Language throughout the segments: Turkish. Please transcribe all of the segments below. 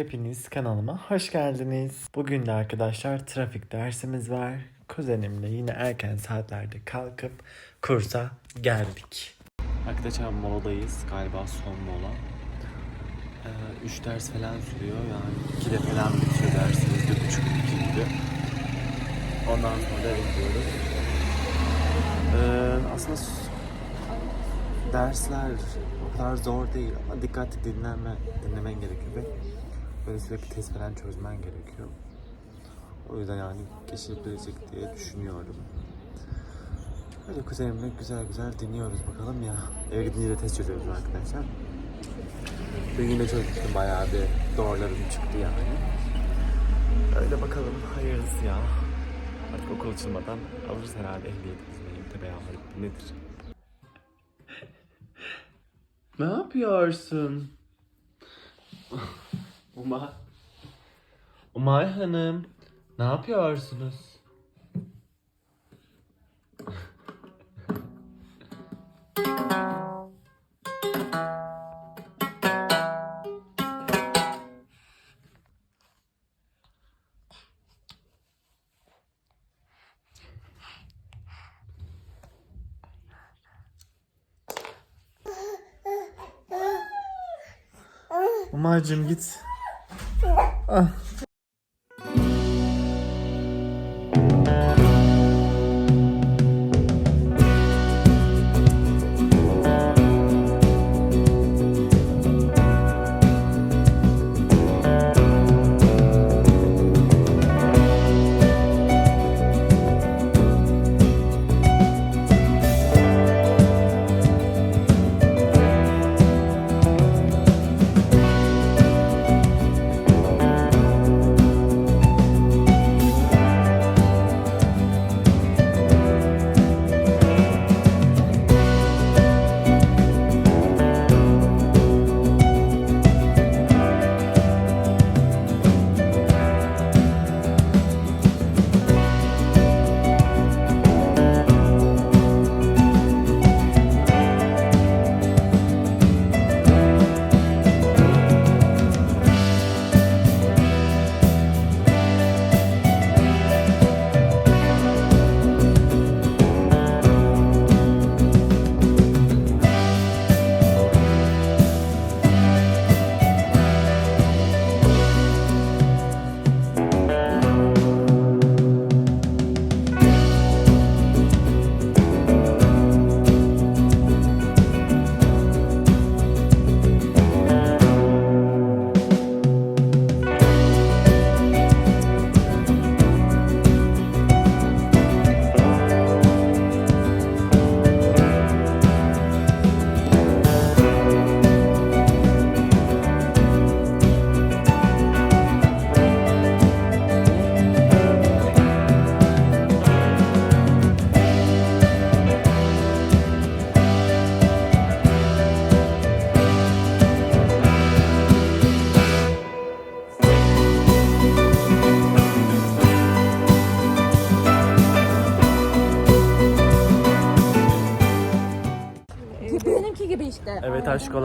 Hepiniz kanalıma hoş geldiniz. Bugün de arkadaşlar trafik dersimiz var. Kuzenimle yine erken saatlerde kalkıp kursa geldik. Arkadaşlar moladayız. Galiba son mola. 3 ders falan sürüyor. Yani 2'de falan bitiyor dersimiz. 1.30 2 gibi. Ondan sonra eve gidiyoruz. Ee, aslında dersler o kadar zor değil ama dikkatli dinlenme, dinlemen gerekiyor böyle sürekli test falan çözmen gerekiyor. O yüzden yani geçilebilecek diye düşünüyorum. Öyle kuzenimle güzel güzel dinliyoruz bakalım ya. Eve gidince de test çözüyoruz arkadaşlar. Dün yine çözmüştüm bayağı bir doğrularım çıktı yani. Öyle bakalım hayırlısı ya. Artık okul açılmadan alırız herhalde ehliyetimizi benim veya nedir? ne yapıyorsun? Uma. Umay Hanım. Ne yapıyorsunuz? Umay'cığım git. Ah.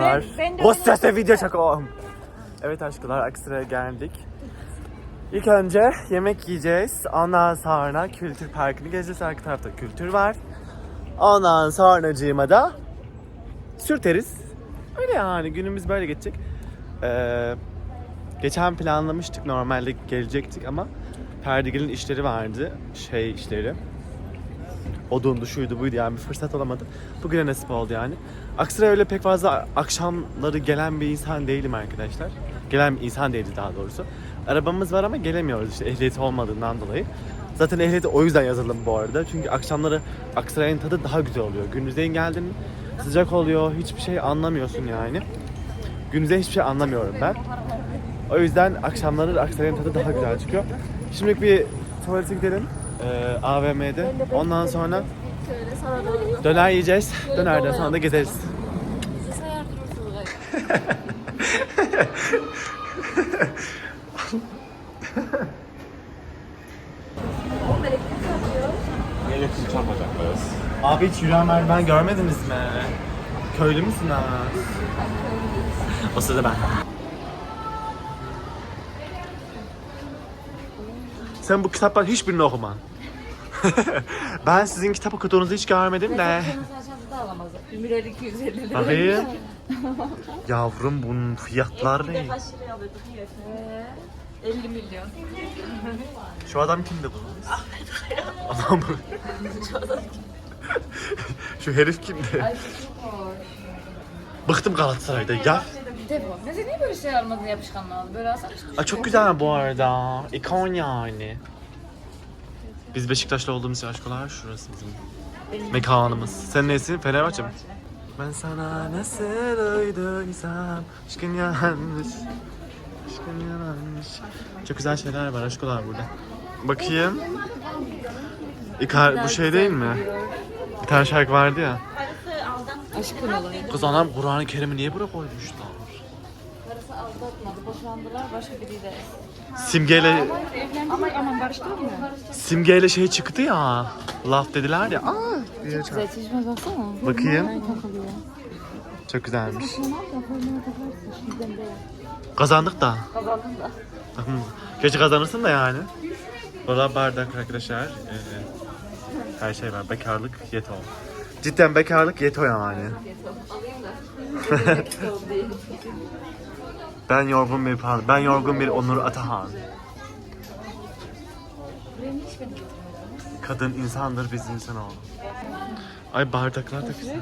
Aşkolar. Ben- O sese video çakom. Evet aşkolar Aksaray'a geldik. İlk önce yemek yiyeceğiz. Ondan sonra kültür parkını gezeceğiz. Arka tarafta kültür var. Ondan sonracığıma da sürteriz. Öyle yani günümüz böyle geçecek. Ee, geçen planlamıştık normalde gelecektik ama Perdigil'in işleri vardı. Şey işleri. Odundu şuydu buydu yani bir fırsat olamadı. Bugüne nasip oldu yani. Aksaray öyle pek fazla akşamları gelen bir insan değilim arkadaşlar. Gelen bir insan değildi daha doğrusu. Arabamız var ama gelemiyoruz işte ehliyeti olmadığından dolayı. Zaten ehliyeti o yüzden yazılım bu arada. Çünkü akşamları Aksaray'ın tadı daha güzel oluyor. Gündüzleyin geldin sıcak oluyor. Hiçbir şey anlamıyorsun yani. Gündüzde hiçbir şey anlamıyorum ben. O yüzden akşamları Aksaray'ın tadı daha güzel çıkıyor. Şimdi bir tuvalete gidelim. Ee, AVM'de. Ondan sonra Şöyle sana doğru. döner yiyeceğiz. Dönerden sonra da gezeriz. Bizi sayar durursunuz. Elektrik çarpacaklarız. Abi hiç yürüyen merdiven görmediniz mi? Köylü müsün ha? O sırada ben. Sen bu kitapların hiçbirini okuman. ben sizin kitap okuduğunuzu hiç görmedim de. Sadece da alamaz. 1 lira 250 lira. Bakayım. Yavrum bunun fiyatlar ne? Kaç liraya alıyorduk? Ee, 50 milyon. Şu adam kimdi bu? Adam bu. Şu herif kimdi? Bıktım Galatasaray'da ya. Defol. Mesela niye böyle şey almadın yapışkanlı Böyle alsana işte. Ay çok güzel bu arada. İkon yani. Biz Beşiktaşlı olduğumuz için aşkolar şurası bizim mekanımız. Sen nesin? Fenerbahçe mi? Ben sana nasıl uyduysam aşkın yanlış. Aşkın yanlış. Çok güzel şeyler var aşkolar burada. Bakayım. İkar, bu şey değil mi? Bir tane şarkı vardı ya. Aşkın olayı. Kız anam Kur'an-ı Kerim'i niye buraya koymuşlar? Karısı aldatmadı. Boşandılar. Başka biriyle. Simgeyle Ama aman barıştılar mı? simgeyle şey çıktı ya. Laf dediler ya. Aa, diye çarptı. Güzel çeşme baksana. Bakayım. takılıyor. Çok güzelmiş. Formuna takarsın. De. Kazandık da. Kazandın da. Gerçi kazanırsın da yani. Valla bardak arkadaşlar. Ee, her şey var. Bekarlık yeto. Cidden bekarlık yeto yani. Alayım da. Ben yorgun bir pan, ben yorgun bir Onur Atahan. Kadın insandır biz insan oğlu. Ay bardaklar da güzel.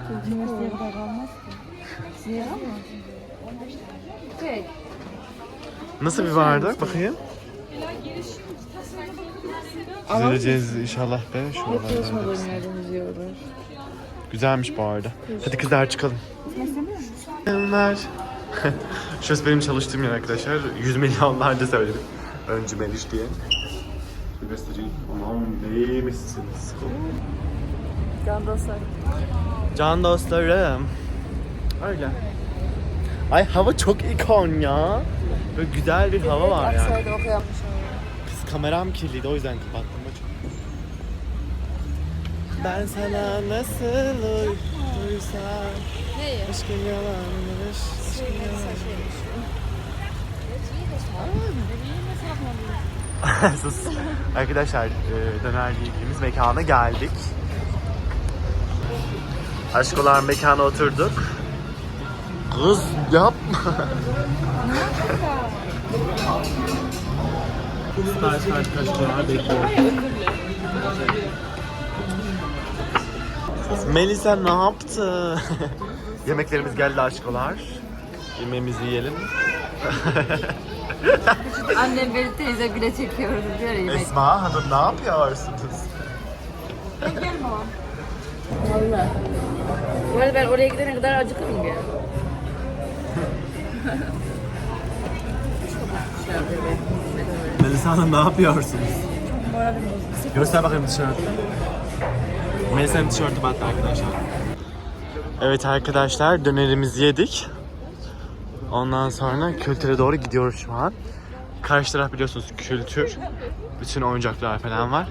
Nasıl bir bardak bakayım? Düzeleceğiz inşallah be şu. Güzelmiş bu arada. Hadi kızlar çıkalım. Selamlar. Şurası benim çalıştığım yer arkadaşlar. 100 milyonlarca söyledim. Öncü Meliş diye. Bir göstereyim. Aman neymişsiniz? Can dostlar. Can dostlarım. Öyle. Ay hava çok ikon ya. Böyle güzel bir hava var yani. Aksaray'da oku yapmış Kız kameram kirliydi o yüzden kapattım. Ben sana nasıl uyduysam? Aşkın yalanmış Sus. Arkadaşlar e, dönerci yediğimiz mekana geldik. Aşkolar mekana oturduk. Kız yapma. Sipariş bekliyorum. Melisa ne yaptı? Yemeklerimiz geldi aşkolar. Yemeğimizi yiyelim. Annem beni teyze bile çekiyordu diyor ya yemek. Esma Hanım ne yapıyorsunuz? Valla. Bu arada ben oraya gidene kadar acıkırım ya. Melisa Hanım ne yapıyorsunuz? Göster bakayım tişörtü. Melisa'nın tişörtü battı arkadaşlar. Evet arkadaşlar dönerimizi yedik. Ondan sonra kültüre doğru gidiyoruz şu an. Karşı taraf biliyorsunuz kültür. Bütün oyuncaklar falan var.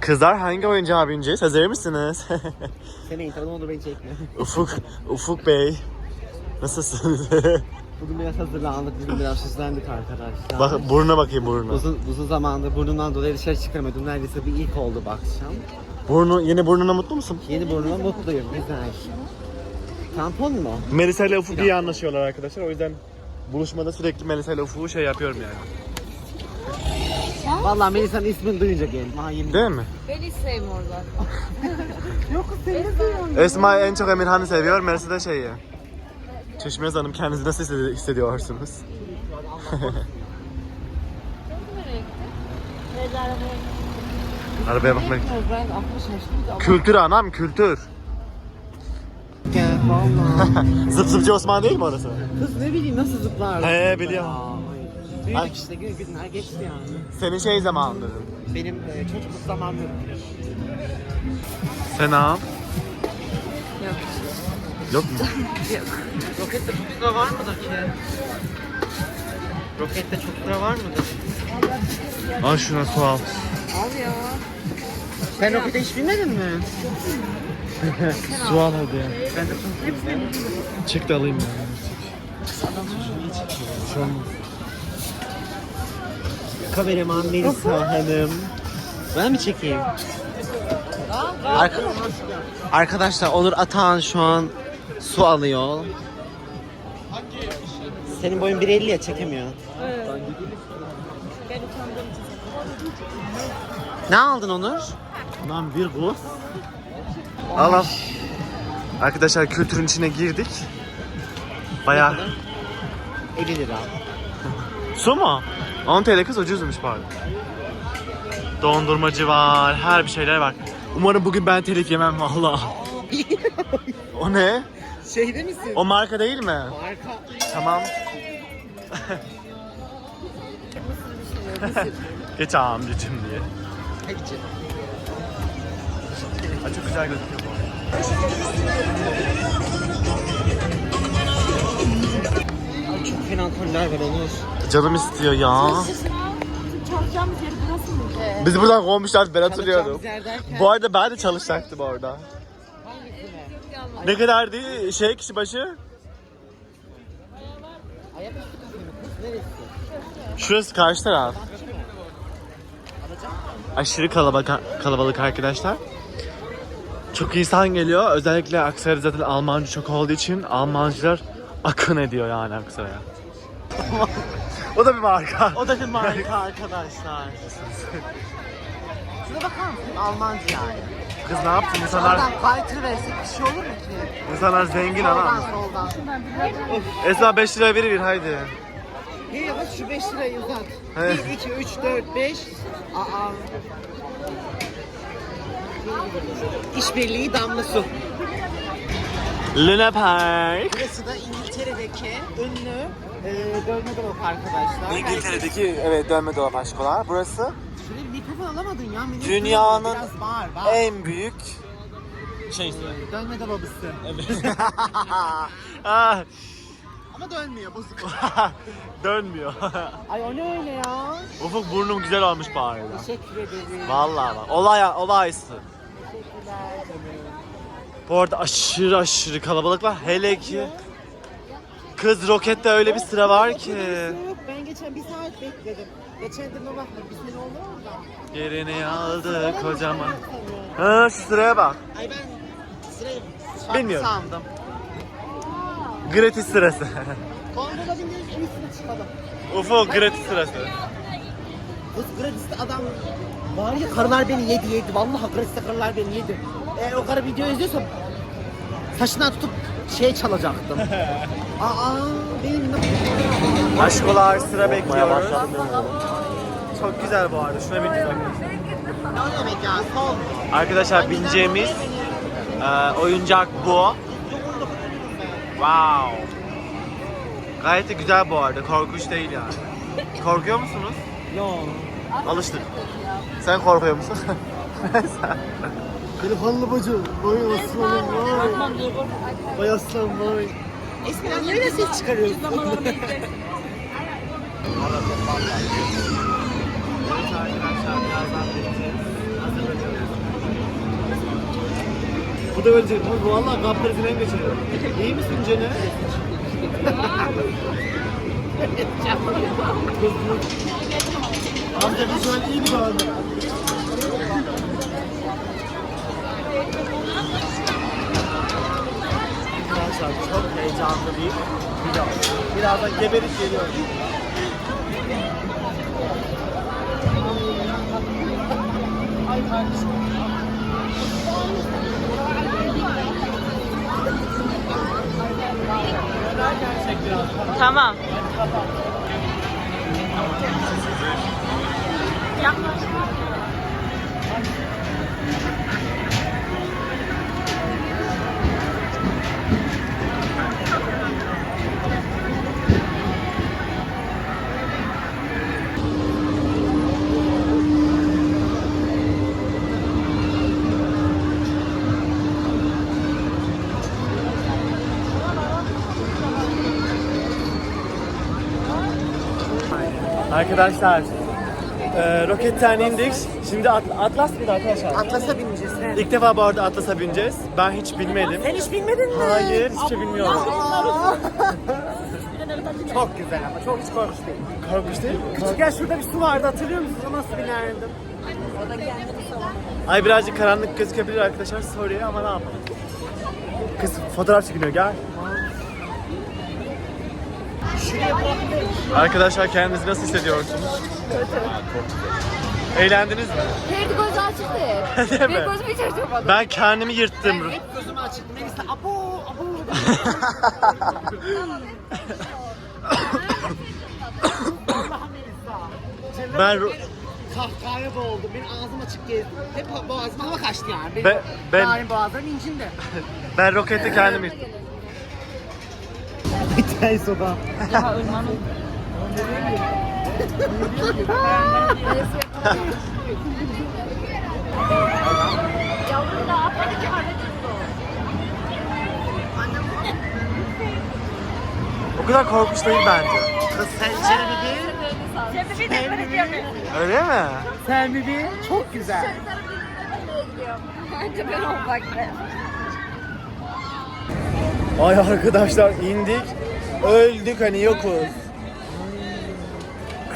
Kızlar hangi oyuncağa bineceğiz? Hazır mısınız? Senin ne olur beni çekme. Ufuk, Ufuk Bey. Nasılsınız? Bugün biraz hazırlandık, bugün biraz süslendik arkadaşlar. Bak burnuna bakayım burnuna. Uzun, uzun zamandır burnumdan dolayı dışarı çıkamadım. Neredeyse bir ilk oldu bu akşam. Burnu, yeni burnuna mutlu musun? Yeni burnuma mutluyum, güzel. Tampon mu? Melisa ile Ufuk iyi anlaşıyorlar arkadaşlar. O yüzden buluşmada sürekli Melisa ile Ufuk'u şey yapıyorum yani. Vallahi Melisa'nın ismini duyunca geldim. Ha yemin Değil mi? Ben hiç zaten. Yok seni duyuyorum. Esma en çok Emirhan'ı seviyor. Melisa da şeyi. Çeşmez Hanım kendinizi nasıl hissedi- hissediyorsunuz? Arabaya bakmak. Ben aklı şaştım da Kültür anam kültür. Valla. Zıp zıpçı Osman değil mi orası? Kız ne bileyim nasıl zıplar. He, biliyorum. Ay. Ay. Büyüdük işte gün günler geçti yani. Senin şey zamanların. Benim e, çocukluk zamanlarım. Sen ağam. Yok. Yok mu? Rokette çok lira var mıdır ki? Rokette çok lira var mıdır? Al şuna su al. Al ya. Sen rokete hiç binmedin mi? Su al hadi. Ben de çok hepsini Çek de alayım ben. Şu an kameraman Melisa Hanım. Ben mi çekeyim? Arka- Arkadaşlar Onur Atahan şu an su alıyor. Senin boyun 1.50 ya çekemiyor. Ne aldın Onur? Lan bir buz. Al al. Arkadaşlar kültürün içine girdik. Baya 50 lira. su mu? 10 TL kız ucuzmuş pardon. Dondurmacı var, her bir şeyler var. Umarım bugün ben telif yemem valla. o ne? Şeyde misin? O marka değil mi? Arka. Tamam. Geç amcacım diye. Hadi Ay, çok güzel gözüküyor bu arada. Çok fena koller var Onur. Canım istiyor ya. Çalışacağımız yeri burası mı? Evet. Bizi buradan kovmuşlar ben hatırlıyorum. Bu arada ben de çalışacaktım orada. Ne kadardı şey kişi başı? Şurası karşı taraf. Aşırı kalabalık, kalabalık arkadaşlar. Çok insan geliyor. Özellikle Aksaray'da zaten Almancı çok olduğu için Almancılar akın ediyor yani Aksaray'a. o da bir marka. O da bir marka arkadaşlar. Şuna bakar mısın? Almancı yani. Kız ne yaptın? İnsanlar, Oradan kaytır versek bir şey olur mu ki? insanlar zengin Soldan ama. soldan. Esma 5 lira verir bir haydi. Hey bak şu 5 lirayı uzat. Evet. 1, 2, 3, 4, 5. Aa. İşbirliği damla su. Luna Park. Burası da İngiltere'deki ünlü e, dövme dolap arkadaşlar. İngiltere'deki evet dönme dolap aşkolar. Burası bir mikrofon alamadın ya. minik Dünyanın Biraz bağır bağır. en büyük şeysi. Dönme dolabısı. Ah, Ama dönmüyor bozuk. Dönmüyor. Ay o ne öyle ya? Ufuk burnum güzel olmuş arada. Teşekkür ederim. Vallahi bak. Olay olaysı. Bu arada aşırı aşırı kalabalık var. Hele ki kız rokette öyle bir sıra var ki. Ben geçen bir saat bekledim. Geçen de bakma bir sene oldu orada. Yerini aldı kocaman. Ha şu sıraya bak. Ay ben sırayı farklı Bilmiyorum. sandım. Gratis sırası. Gondola biniyoruz en üstüne çıkalım. Ufuk gratis sırası. Kız gratiste adam var ya karılar beni yedi yedi. Vallahi gratiste karılar beni yedi. Eğer o karı video izliyorsa saçından tutup şey çalacaktım. Aa benim ne Aşkolar sıra bekliyoruz. Çok güzel bu arada. Şuna bir güzel. Arkadaşlar bineceğimiz e, oyuncak bu. Wow. Gayet de güzel bu arada. Korkunç değil yani. Korkuyor musunuz? Yok. Alıştık. Sen korkuyor musun? Telefonlu bacı. Vay aslanım vay. Vay aslan vay. Eskiden nereye ses çıkarıyorsun? bu da ölecek. Bu valla kapları falan geçiyor. İyi misin Cene? Amca biz şu an iyi bir bağlı. Arkadaşlar çok heyecanlı bir video. Birazdan geberip geliyoruz. Tamam. Arkadaşlar e, roketten indik. Şimdi At- Atlas mıydı arkadaşlar? Atlas'a bineceğiz. he. İlk defa bu arada Atlas'a bineceğiz. Ben hiç bilmedim. Sen hiç bilmedin mi? Hayır, hiç şey bilmiyorum. Çok güzel ama çok hiç korkunç değil. Korkunç değil mi? Küçükken şurada bir su vardı hatırlıyor musunuz? O nasıl binerdim? Ay birazcık karanlık gözükebilir arkadaşlar sorry ama ne yapalım. Kız fotoğraf çekiniyor gel. Arkadaşlar kendinizi nasıl hissediyorsunuz? Eğlendiniz mi? Ferdi gözü açıktı. Değil mi? Benim gözümü hiç açamadı. Ben kendimi yırttım. Hep gözümü açıktım. Melisa abo abo. Allah'ım Melisa. Ben ro- kahkahaya boğuldum. Benim ağzım açık gezdi. Hep boğazıma hava kaçtı yani. Benim Ben- ben- boğazlarım incindi. ben rokette kendimi yırttım. Bir tane soda. Ya ölmem. Yavrum da atmadı ki o. Kadar korkunç değil bence. Kız sen Jeremy bir. Öyle mi? Selmi bir. Çok güzel. Bence ben olmak. Ay arkadaşlar indik. Öldük hani yokuz.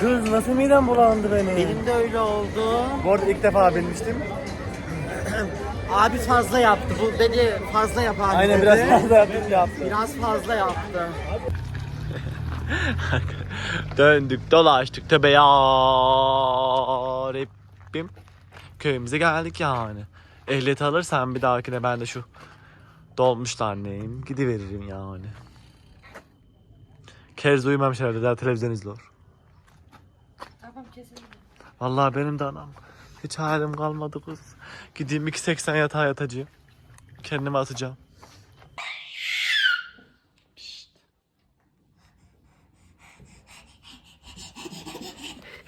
Kız nasıl midem bulandı benim. Benim de öyle oldu. Bu arada ilk defa binmiştim. Abi fazla yaptı. Bu dedi fazla yap abi Aynen dedi. biraz fazla yaptım yaptı. Biraz fazla yaptı. Döndük dolaştık tabi ya Rabbim. Köyümüze geldik yani. Ehliyet alırsan bir dahakine ben de şu dolmuşlar neyim gidiveririm yani. Keriz uyumamış herhalde daha televizyon izliyor. Tamam kesin. Vallahi benim de anam. Hiç halim kalmadı kız. Gideyim 2.80 yatağa yatacağım. Kendimi atacağım.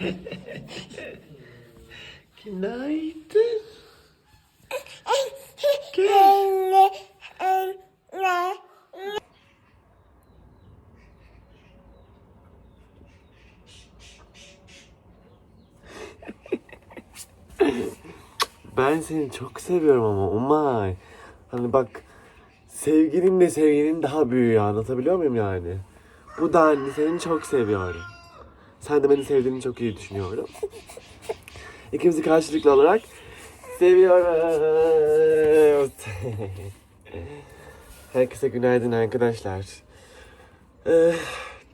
Günaydın. Ben seni çok seviyorum ama Umay. Hani bak sevgilin de sevgilin daha büyüğü anlatabiliyor muyum yani? Bu da hani seni çok seviyorum. Sen de beni sevdiğini çok iyi düşünüyorum. İkimizi karşılıklı olarak seviyoruz. Herkese günaydın arkadaşlar. Ee,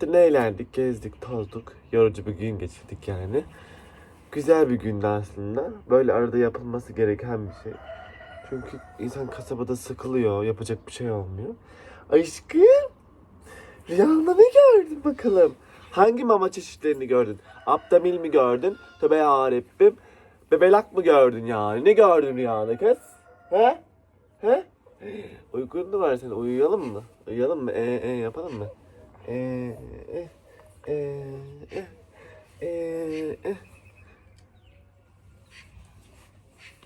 dün eğlendik, gezdik, tozduk. Yorucu bir gün geçirdik yani. Güzel bir gündü aslında. Böyle arada yapılması gereken bir şey. Çünkü insan kasabada sıkılıyor, yapacak bir şey olmuyor. Aşkım, rüyanda ne gördün bakalım? Hangi mama çeşitlerini gördün? Abdamil mi gördün? Tövbe yarabbim. Bebelak mı gördün yani? Ne gördün rüyanda kız? He? He? Uykun mu var senin? Uyuyalım mı? Uyuyalım mı? E, e yapalım mı? E, e, e, e, e, e.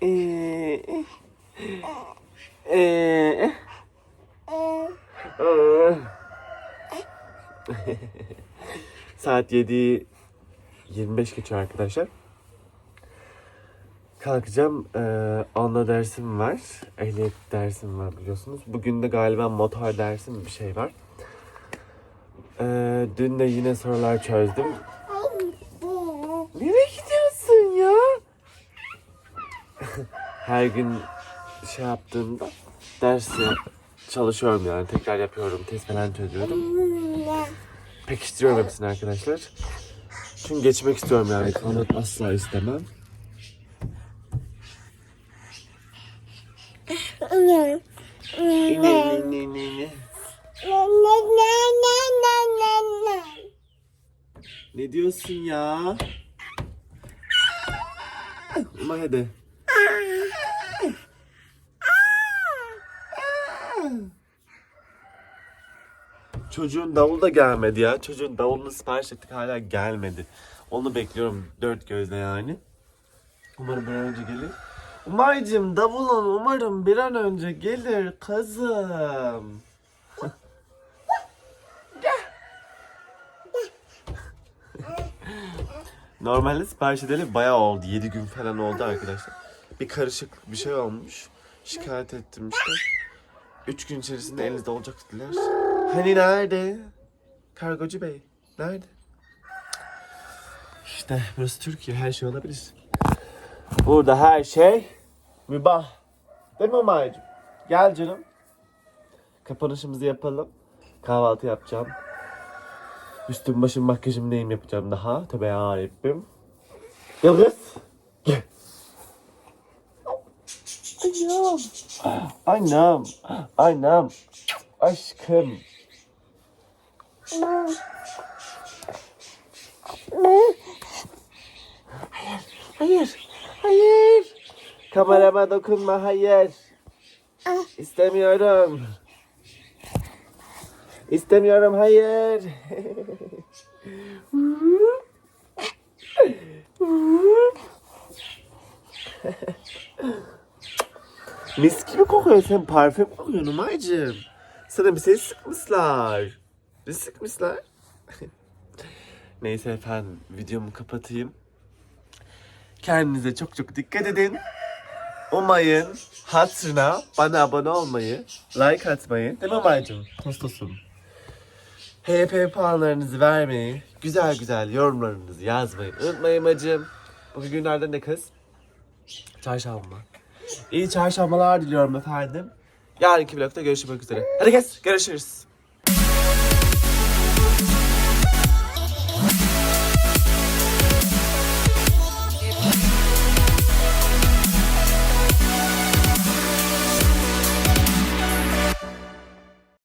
Ee, ee, Saat 7 25 geçiyor arkadaşlar. Kalkacağım. Ee, onunla dersim var. Ehliyet dersim var biliyorsunuz. Bugün de galiba motor dersim bir şey var. Ee, dün de yine sorular çözdüm. Nereye gidiyorsun ya? her gün şey yaptığımda dersi çalışıyorum yani tekrar yapıyorum, test falan çözüyorum. Pekiştiriyorum hepsini arkadaşlar. Çünkü geçmek istiyorum yani. Onu asla istemem. Ne diyorsun ya? Ama hadi. Çocuğun davulu da gelmedi ya. Çocuğun davulunu sipariş ettik hala gelmedi. Onu bekliyorum dört gözle yani. Umarım bir an önce gelir. Umay'cım davulun umarım bir an önce gelir kızım. Normalde sipariş edeli bayağı oldu. 7 gün falan oldu arkadaşlar. Bir karışık bir şey olmuş. Şikayet ettirmişler. 3 gün içerisinde elinizde olacak dediler. Hani nerede? Kargocu bey. Nerede? İşte burası Türkiye. Her şey olabilir. Burada her şey mübah. Değil mi Umay'cığım? Gel canım. Kapanışımızı yapalım. Kahvaltı yapacağım. Üstüm başım makyajım neyim yapacağım daha. Tövbe yarabbim. Gel kız. Gel. Annem. Annem. Annem. Aşkım. Hayır. Hayır. Kamerama dokunma. Hayır. İstemiyorum. İstemiyorum. Hayır. Mis gibi kokuyor. Sen parfüm kokuyorsun Umay'cığım. Sana bir şey sıkmışlar. Ne sıkmışlar? Neyse efendim videomu kapatayım. Kendinize çok çok dikkat edin. Umay'ın hatırına bana abone olmayı, like atmayı, değil mi Umay'cığım? Tostosum. HP puanlarınızı vermeyi, güzel güzel yorumlarınızı yazmayı unutmayın bacım. Bugün günlerden ne kız? Çarşamba. İyi çarşambalar diliyorum efendim. Yarınki vlogda görüşmek üzere. Hadi kes, görüşürüz.